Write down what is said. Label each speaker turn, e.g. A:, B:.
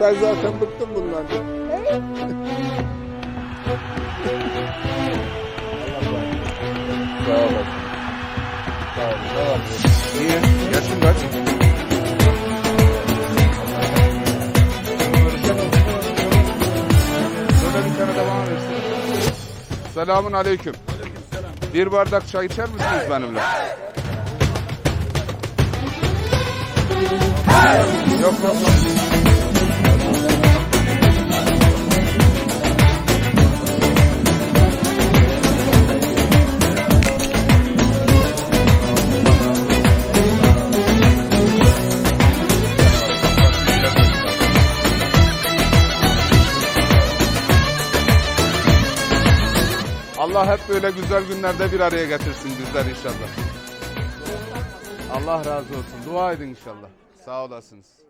A: Ben zaten bıktım bunlardan. Sağ olasın. Sağ olun. Devam edin.
B: İyi. Yaşın kaç? Şöyle bir tane de bana versin. Selamun aleyküm. Bir bardak çay içer misiniz benimle? Yok yok. Allah hep böyle güzel günlerde bir araya getirsin bizler inşallah. Allah razı olsun. Dua edin inşallah. Sağ olasınız.